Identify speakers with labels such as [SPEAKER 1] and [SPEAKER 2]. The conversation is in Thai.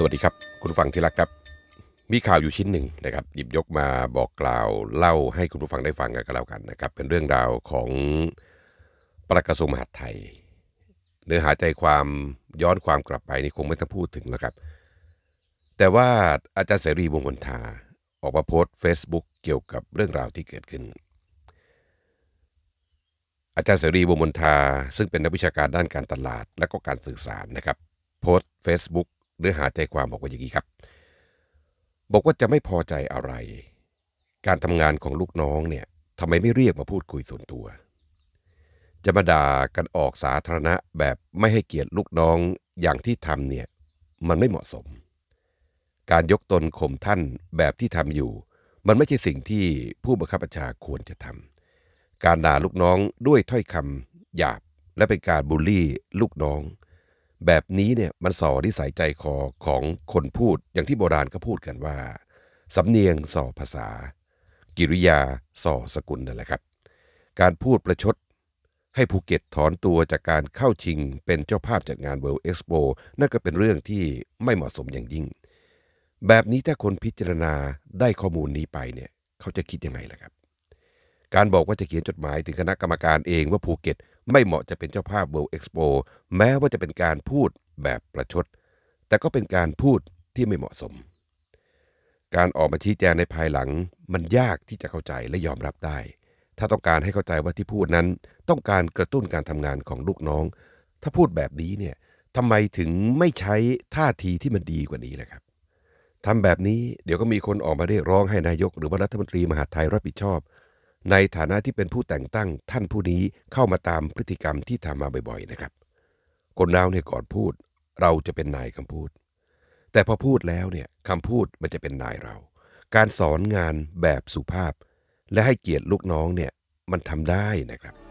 [SPEAKER 1] สวัสดีครับ คุณฟังที่รักครับ มีข่าวอยู่ชิ้นหนึ่งนะครับ หยิบยกมาบอกกล่าวเล่าให้คุณผู้ฟังได้ฟังกันก็แล้วกันนะครับ เป็นเรื่องราวของปลัดกระทรวงมหาดไทย เนื้อหาใจความย้อนความกลับไปนี่คงไม่ต้องพูดถึงแล้วครับ แต่ว่าอาจารย์เสรีวงศ์มนทาออกมาโพสต์ Facebook เกี่ยวกับเรื่องราวที่เกิดขึ้น อาจารย์เสรีวงศ์มนทาซึ่งเป็นนักวิชาการด้านการตลาดและก็การสื่อสารนะครับ โพสต์ Facebook เนื้อหาใจความบอกว่าอย่างนี้ครับ บอกว่าจะไม่พอใจอะไร การทำงานของลูกน้องเนี่ยทำไมไม่เรียกมาพูดคุยส่วนตัว จะมาด่ากันออกสาธารณะแบบไม่ให้เกียรติลูกน้องอย่างที่ทำเนี่ยมันไม่เหมาะสม การยกตนข่มท่านแบบที่ทำอยู่ มันไม่ใช่สิ่งที่ผู้บังคับบัญชาควรจะทำการด่าลูกน้องด้วยถ้อยคำหยาบและเป็นการบูลลี่ลูกน้อง แบบนี้เนี่ยมันส่อนิสัยใจคอของคนพูดอย่างที่โบราณก็พูดกันว่า สำเนียงส่อภาษา กิริยาส่อสกุลนั่นแหละครับ การพูดประชด ให้ภูเก็ตถอนตัวจากการเข้าชิงเป็นเจ้าภาพจัดงาน World Expo นั่นก็เป็นเรื่องที่ไม่เหมาะสมอย่างยิ่ง แบบนี้ถ้าคนพิจารณาได้ข้อมูลนี้ไปเนี่ยเขาจะคิดยังไงล่ะครับ การบอกว่าจะเขียนจดหมายถึงคณะกรรมการเองว่าภูเก็ต ไม่เหมาะจะเป็นเจ้าภาพ World Expo แม้ว่าจะเป็นการพูดแบบประชด แต่ก็เป็นการพูดที่ไม่เหมาะสม การออกมาชี้แจงในภายหลัง มันยากที่จะเข้าใจและยอมรับได้ ถ้าต้องการให้เข้าใจว่าที่พูดนั้น ต้องการกระตุ้นการทำงานของลูกน้อง ถ้าพูดแบบนี้เนี่ยทำไมถึงไม่ใช้ท่าทีที่มันดีกว่านี้ล่ะครับทำแบบนี้เดี๋ยวก็มีคนออกมาเรียกร้องให้นายก หรือว่ารัฐมนตรีมหาดไทยรับผิดชอบ ในฐานะที่เป็นผู้แต่งตั้งท่านผู้นี้เข้ามาตามพฤติกรรมที่ทำมาบ่อยๆนะครับ คนเราเนี่ยก่อนพูด เราจะเป็นนายคำพูด แต่พอพูดแล้วเนี่ยคำพูดมันจะเป็นนายเรา การสอนงานแบบสุภาพ และให้เกียรติลูกน้องเนี่ยมันทำได้นะครับ